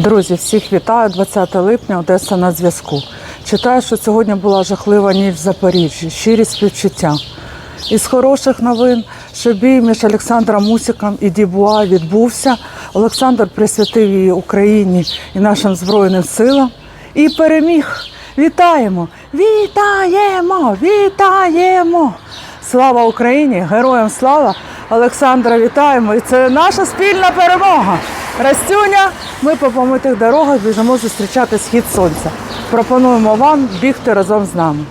Друзі, всіх вітаю. 20 липня, Одеса на зв'язку. Читаю, що сьогодні була жахлива ніч в Запоріжжі. Щирі співчуття. Із хороших новин, що бій між Олександром Мусиком і Дібуа відбувся. Олександр присвятив її Україні і нашим Збройним силам і переміг. Вітаємо! Вітаємо! Вітаємо! Слава Україні! Героям слава! Олександра, вітаємо! І це наша спільна перемога! Растюня, ми по помитих дорогах біжимо зустрічати схід сонця. Пропонуємо вам бігти разом з нами.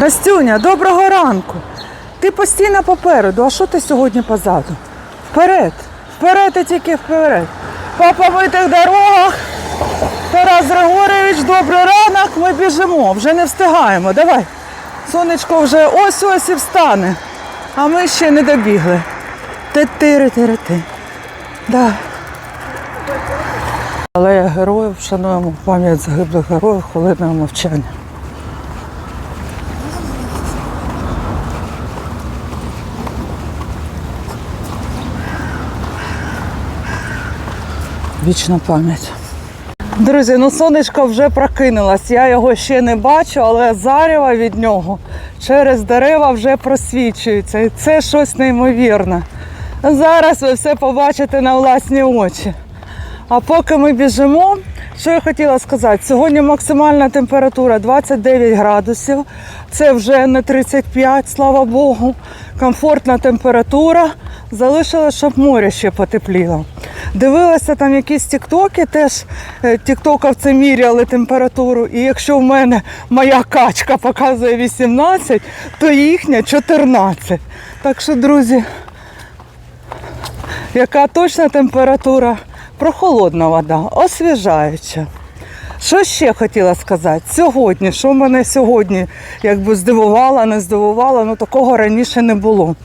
Растюня, доброго ранку! Ти постійно попереду, а що ти сьогодні позаду? Вперед! Вперед і тільки вперед! По помитих дорогах! Тарас Григорійович, добрий ранок, ми біжимо, вже не встигаємо. Давай. Сонечко вже ось-ось і встане, а ми ще не добігли. Ти-тири-тири-ти. Да. Але героїв вшануємо пам'ять загиблих героїв хвилиною мовчання. Вічна пам'ять. Друзі, ну сонечко вже прокинулось. Я його ще не бачу, але зарева від нього через дерева вже просвічується. І це щось неймовірне. Зараз ви все побачите на власні очі. А поки ми біжимо, що я хотіла сказати, сьогодні максимальна температура 29 градусів. Це вже не 35, слава Богу. Комфортна температура. Залишилося, щоб море ще потепліло. Дивилася там якісь тіктоки, теж е, тіктоковці міряли температуру. І якщо в мене моя качка показує 18, то їхня 14. Так що, друзі, яка точна температура? Прохолодна вода, освіжаюча. Що ще хотіла сказати? Сьогодні, що мене сьогодні якби здивувало, не здивувало, ну такого раніше не було.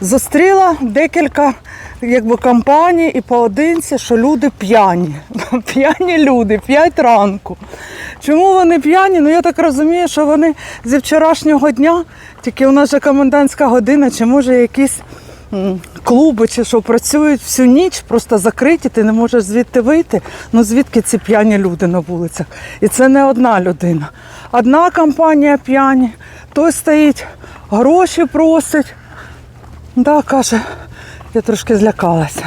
Зустріла декілька якби, компаній і поодинці, що люди п'яні. П'яні люди, п'ять ранку. Чому вони п'яні? Ну я так розумію, що вони зі вчорашнього дня, тільки у нас же комендантська година, чи може якісь клуби, чи що працюють всю ніч, просто закриті, ти не можеш звідти вийти. Ну звідки ці п'яні люди на вулицях? І це не одна людина. Одна компанія п'яні, той стоїть, гроші просить. Да, каже, я трошки злякалася.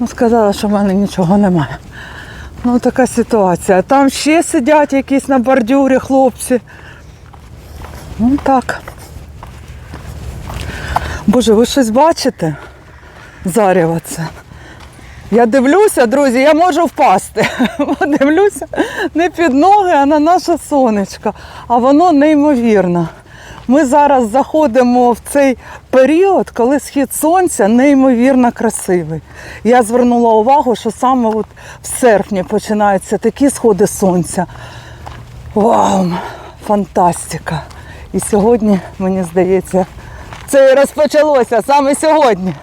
Ну, сказала, що в мене нічого немає. Ну, така ситуація. Там ще сидять якісь на бордюрі хлопці. Ну так. Боже, ви щось бачите? Зарява це. Я дивлюся, друзі, я можу впасти. Дивлюся не під ноги, а на наше сонечко. А воно неймовірно. Ми зараз заходимо в цей період, коли схід сонця неймовірно красивий. Я звернула увагу, що саме от в серпні починаються такі сходи сонця. Вау! Фантастика! І сьогодні, мені здається, це і розпочалося саме сьогодні.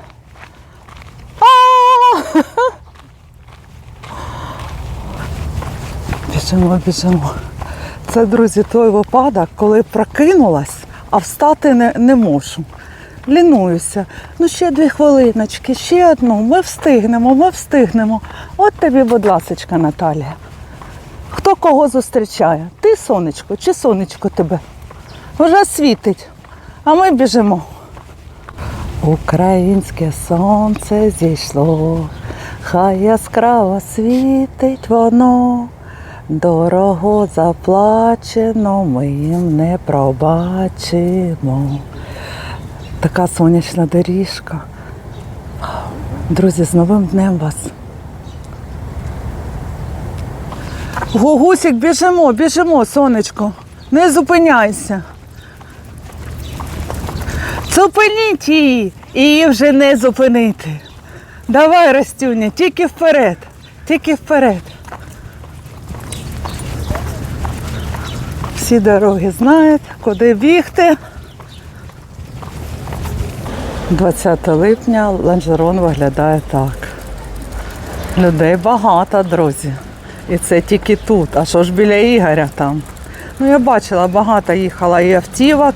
Біжимо, біжимо. Це, друзі, той випадок, коли прокинулась, а встати не, не можу. Лінуюся. Ну ще дві хвилиночки, ще одну. Ми встигнемо, ми встигнемо. От тобі, будь ласочка, Наталія. Хто кого зустрічає? Ти сонечко чи сонечко тебе? Вже світить, а ми біжимо. Українське сонце зійшло, хай яскраво світить воно, дорого заплачено, ми їм не пробачимо. Така сонячна доріжка. Друзі, з новим днем вас. Гугусик, біжимо, біжимо, сонечко. Не зупиняйся. Зупиніть її, її вже не зупинити. Давай, Растюня, тільки вперед, тільки вперед. Всі дороги знають, куди бігти. 20 липня ланжерон виглядає так. Людей багато, друзі. І це тільки тут. А що ж біля Ігоря там? Ну, я бачила, багато їхала і автівок,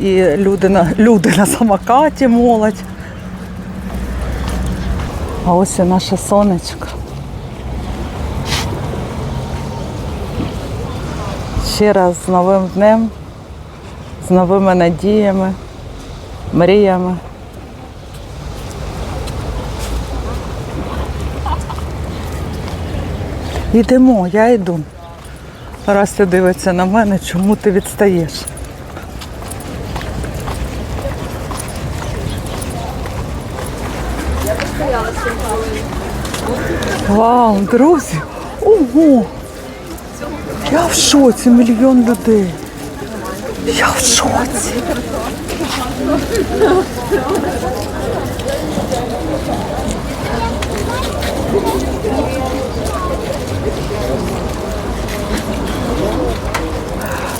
і люди на люди на самокаті молодь. А ось і наше сонечко. Ще раз з новим днем, з новими надіями, мріями. Йдемо, я йду. Раз ти дивиться на мене, чому ти відстаєш? Вау, друзі! Ого! Я в шоці, мільйон людей. Я в шоці.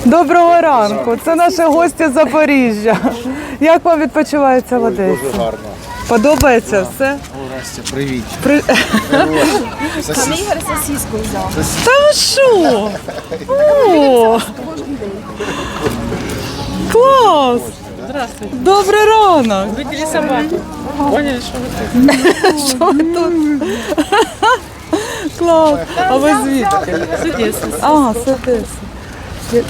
Доброго ранку. Це наші гості з Запоріжжя. Як вам відпочивається в Одесі? Дуже гарно. Подобається все? Настя, привіт. При... Сосіс. Ігор сосиску взяв. Та ви що? О! Клас! Здравствуйте. Добрий ранок. Видели собаку? Поняли, что вы тут? Що ви тут? Клас. А ви звідки? Одессы. А, з Одеси.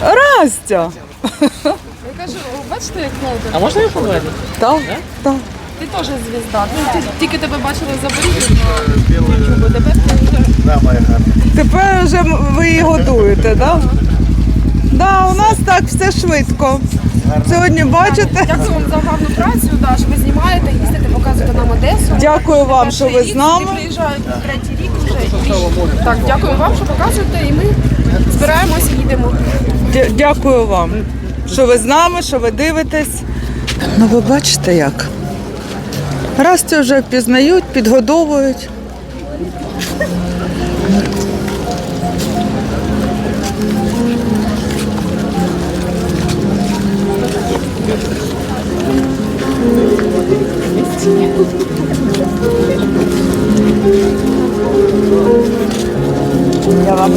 Растя! Я кажу, бачите, як Володя? А можно я погладить? Так, так. Ти теж звізда. Ну, ти- тільки тебе бачили в Запоріжжі, бо тебе Да, моя гарна. Тепер вже ви її годуєте, так? Да? Да, у нас так все швидко. Сьогодні бачите. Дякую вам за гарну працю, да, що ви знімаєте, їздите, показуєте нам Одесу. Дякую вам, що ви з нами. приїжджають третій рік вже. Так, дякую вам, що показуєте, і ми збираємося, їдемо. Дя- Дякую вам, що ви з нами, що ви дивитесь. Ну ви бачите як. Расті вже пізнають, підгодовують. Я вам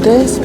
людей.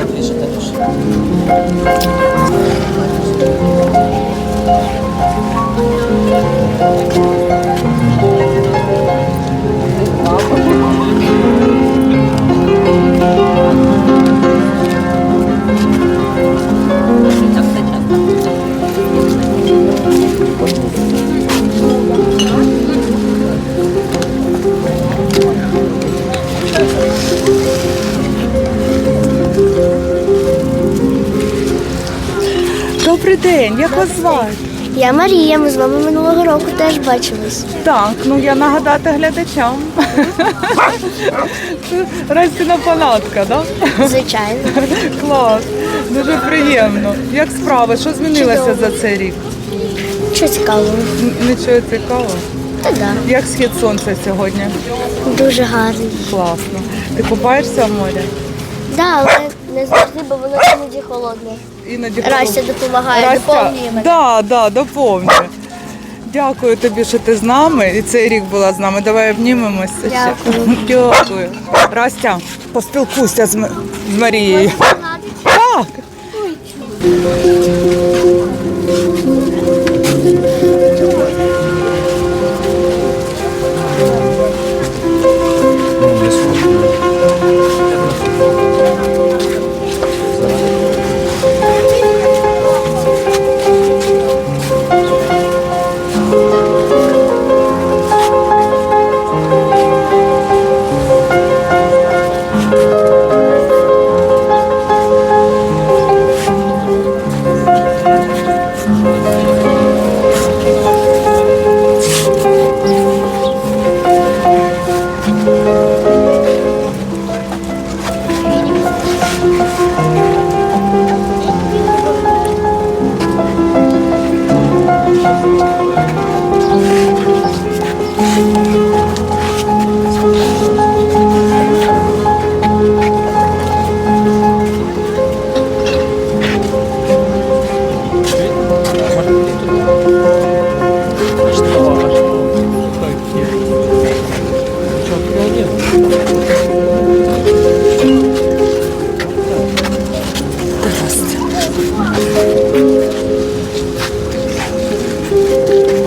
День, як вас звати? Я Марія, ми з вами минулого року теж бачились. Так, ну я нагадати глядачам. Растіна фанатка, так? Звичайно. Клас, дуже приємно. Як справи? Що змінилося за цей рік? Що цікавого? Нічого цікавого. Та да, Як схід сонця сьогодні? дуже гарний. Класно. Ти купаєшся в морі? Да, але не завжди, бо воно іноді холодне. Іноді Растя допомагає, Рася, доповнює мене. да, да, доповнює. Дякую тобі, що ти з нами. І цей рік була з нами. Давай обнімемося. Дякую. Дякую. Растя, поспілкуйся з, М- з Марією. Так.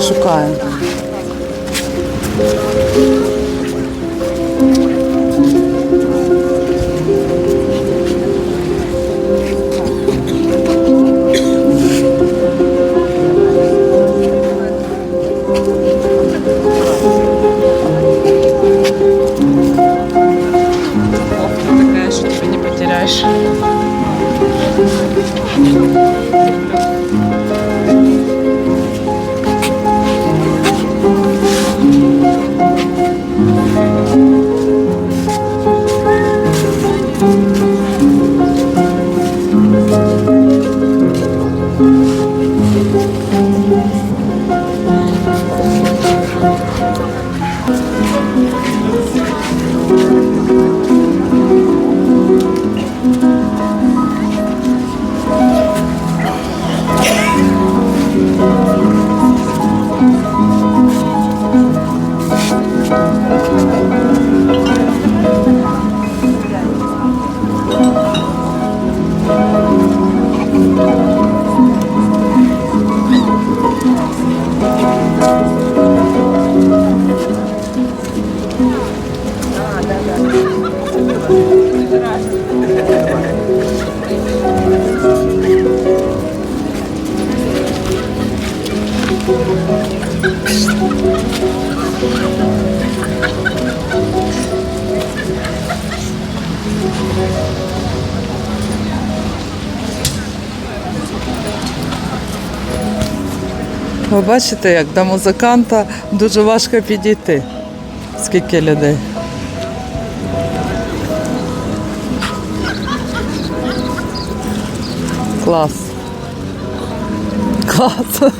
Шукаю. Бачите, як до музиканта дуже важко підійти. Скільки людей. Клас. Клас.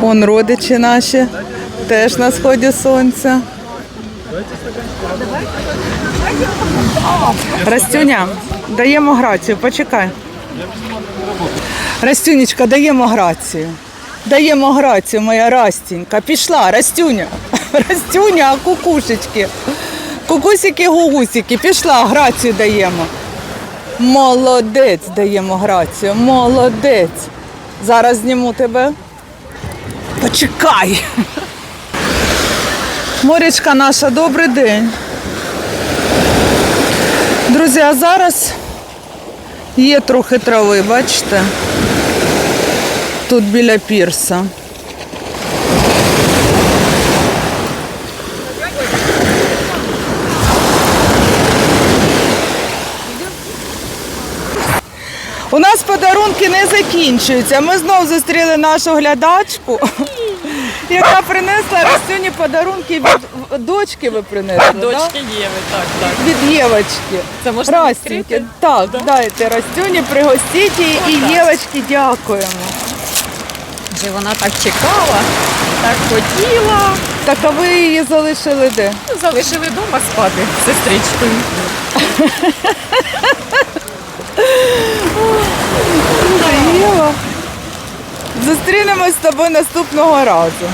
Вон родичі наші теж на сході сонця. Растюня, даємо грацію, почекай. Растюнечка, даємо грацію. Даємо грацію, моя Растінька. Пішла, Растюня. Растюня, кукушечки. Кукусики, гугусики, пішла, грацію даємо. Молодець, даємо грацію. Молодець. Зараз зніму тебе. Почекай. Морячка наша, добрий день. Друзі, а зараз є трохи трави, бачите? Тут біля пірса. У нас подарунки не закінчуються. Ми знову зустріли нашу глядачку, яка принесла Ростюні подарунки від дочки ви принесли. Дочки Єви, так, так. Від Євочки. Це можна відкрити? Так, дайте Растюні, пригостіть її і Отак. Євочки дякуємо. Вже вона так чекала, так хотіла. Так, а ви її залишили де? Залишили вдома спати з сестричкою. Єва. Зустрінемось з тобою наступного разу.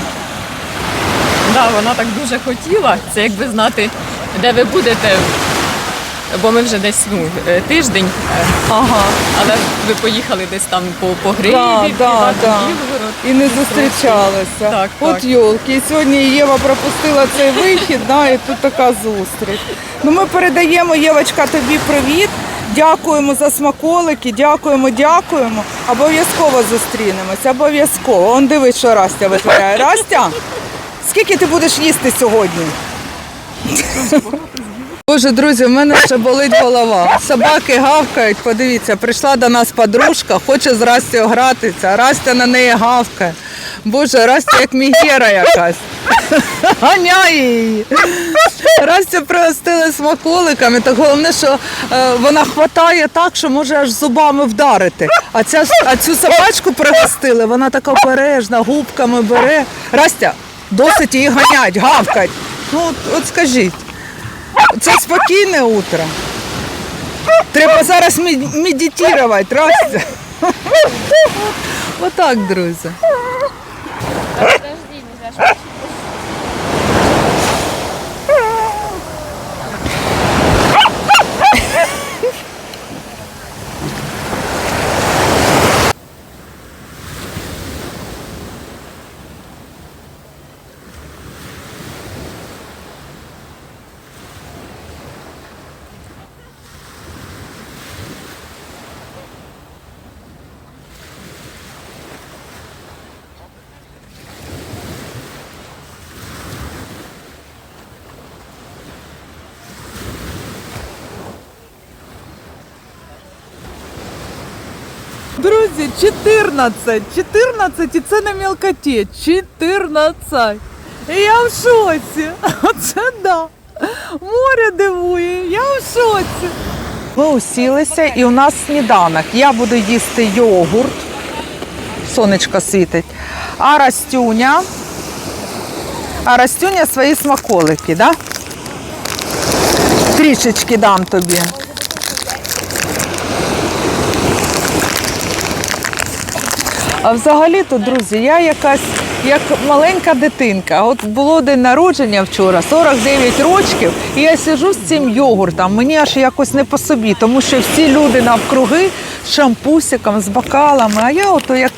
Да, вона так дуже хотіла. Це якби знати, де ви будете. Бо ми вже десь ну, е, тиждень, е, Ага. але ви поїхали десь там по, по гриві, Да, да, да. І не зустрічалися. Так, От так. йолки. І сьогодні Єва пропустила цей вихід, да, і тут така зустріч. Ну, ми передаємо, Євочка, тобі привіт. Дякуємо за смаколики, дякуємо, дякуємо. Обов'язково зустрінемось, обов'язково. Он дивись, що Растя витворяє. Растя, скільки ти будеш їсти сьогодні? Боже, друзі, в мене ще болить голова. Собаки гавкають, подивіться, прийшла до нас подружка, хоче з Растю гратися, Растя на неї гавкає. Боже, Растя як мігера якась. Ганяє її. Растя пригостили смаколиками, так головне, що е, вона хватає так, що може аж зубами вдарити. А, ця, а цю собачку пригостили, вона така обережна, губками бере. Растя, досить її ганять, гавкать. Ну, от, от скажіть. Це спокійне утро. Треба зараз мед- медитувати, Растя. Отак, друзі. Друзі, 14, 14 і це не мілкоті, 14. І я в шоці. Оце да. Море дивує, я в шоці. Ми усілися і у нас сніданок. Я буду їсти йогурт. Сонечко світить. А Растюня. А Растюня свої смаколики, да? Трішечки дам тобі. А взагалі-то, друзі, я якась як маленька дитинка. От було день народження вчора, 49 років, і я сижу з цим йогуртом. Мені аж якось не по собі, тому що всі люди навкруги з шампусиком, з бокалами, а я ото як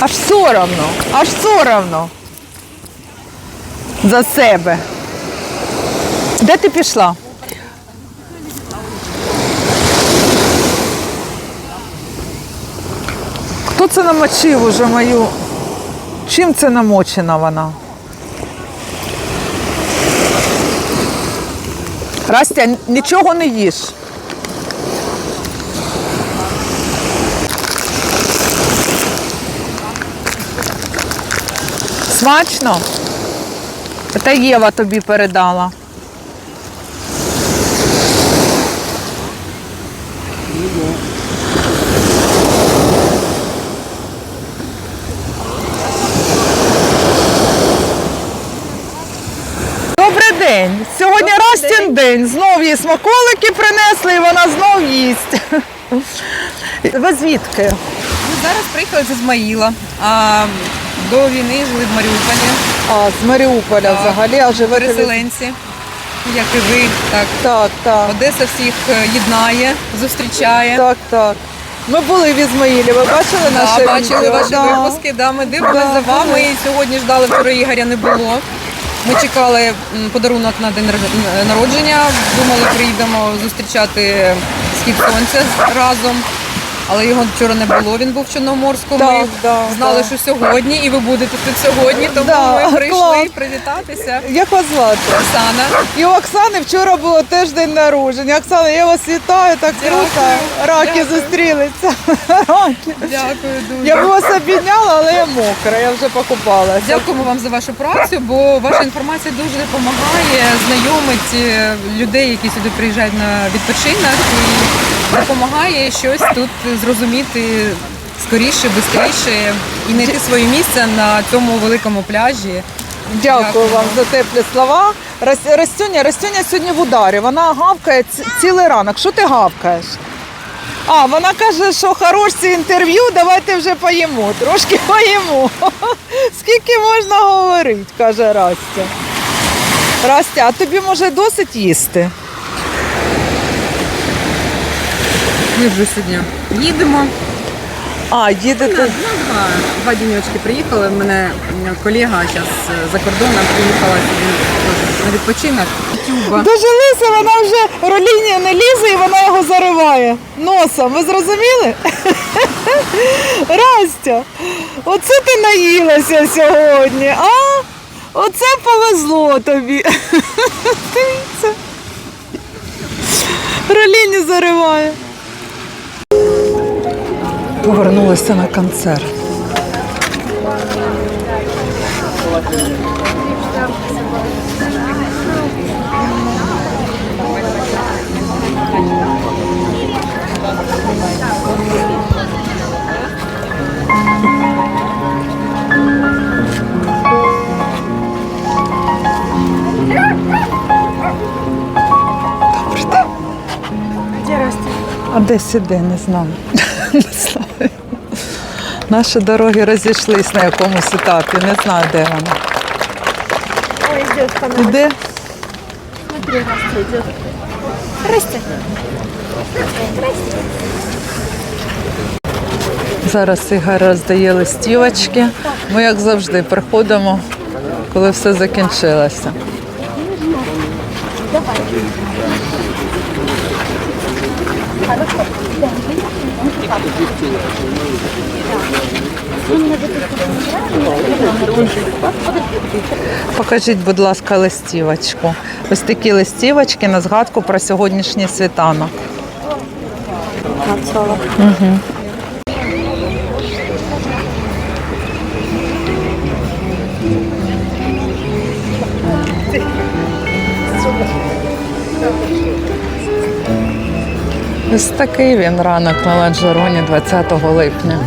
аж соромно, аж соромно за себе. Де ти пішла? Хто це намочив уже мою? Чим це намочена вона? Растя, нічого не їш. Смачно? Та Єва тобі передала. Добрий день. Сьогодні Растін день. Знов їй смаколики принесли і вона знов їсть. Ви звідки? Ми зараз приїхали з Ізмаїла. А до війни жили в Маріуполі. А, з Маріуполя взагалі, а живете ви- Переселенці, як і ви. Так. Так, так. Одеса всіх е, єднає, зустрічає. Так, так. Ми були в Ізмаїлі, ви бачили Да, наше бачили ваші Да. випуски, да, ми дивилися Да, за вами. І сьогодні ждали, вчора Ігоря не було. Ми чекали подарунок на день народження. Думали, приїдемо зустрічати схід сонця разом. Але його вчора не було, він був в Чорноморську. Так, ми да, знали, да. що сьогодні, і ви будете тут сьогодні, тому Да, ми прийшли клас. привітатися. Як вас звати? Оксана, І у Оксани вчора було теж день народження. Оксана, я вас вітаю, так Дякую. круто. Раки Дякую. зустрілися. Раки. дякую дуже. Я б вас обійняла, але я мокра, я вже покупалася. Дякуємо вам за вашу працю, бо ваша інформація дуже допомагає, знайомить людей, які сюди приїжджають на відпочинок, допомагає щось тут зрозуміти скоріше, швидше і знайти своє місце на цьому великому пляжі. Дякую вам за теплі слова. Растюня, Растюня сьогодні в ударі. Вона гавкає цілий ранок. Що ти гавкаєш? А, вона каже, що хороше інтерв'ю, давайте вже поїмо. Трошки поїмо. Скільки можна говорити, каже Растя. Растя, а тобі може досить їсти? Ми вже сьогодні їдемо. А, їдете. Два, два діньочки приїхали. У мене колега зараз за кордоном приїхала сюди на відпочинок. Тюба. Дожилися, вона вже роління не лізе і вона його зариває носом. Ви зрозуміли? Растя, оце ти наїлася сьогодні, а? Оце повезло тобі. Дивіться. Роліні зариває. Повернулися на концерт. А десь іде, не знаю. Наші дороги розійшлись на якомусь етапі. Не знаю, де вона. Ой, Іде? смотри, Растя. Зараз Ігор роздає листівочки. Ми, як завжди, приходимо, коли все закінчилося. Покажіть, будь ласка, листівочку. Ось такі листівочки на згадку про сьогоднішній світанок. Угу. Ось такий він ранок на Ланжероні 20 липня.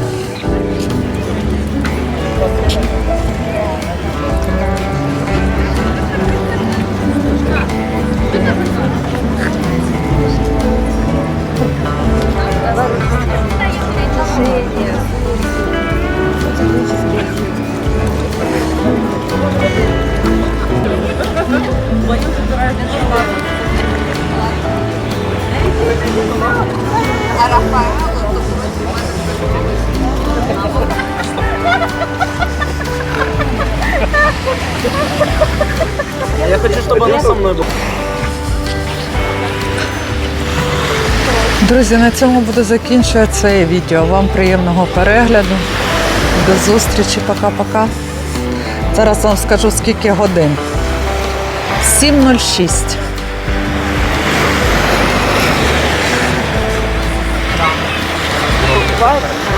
Я хочу, чтобы она со мной была. Друзі, на цьому буду закінчувати це відео. Вам приємного перегляду. До зустрічі, пока-пока. Зараз вам скажу скільки годин. 7.06. vai.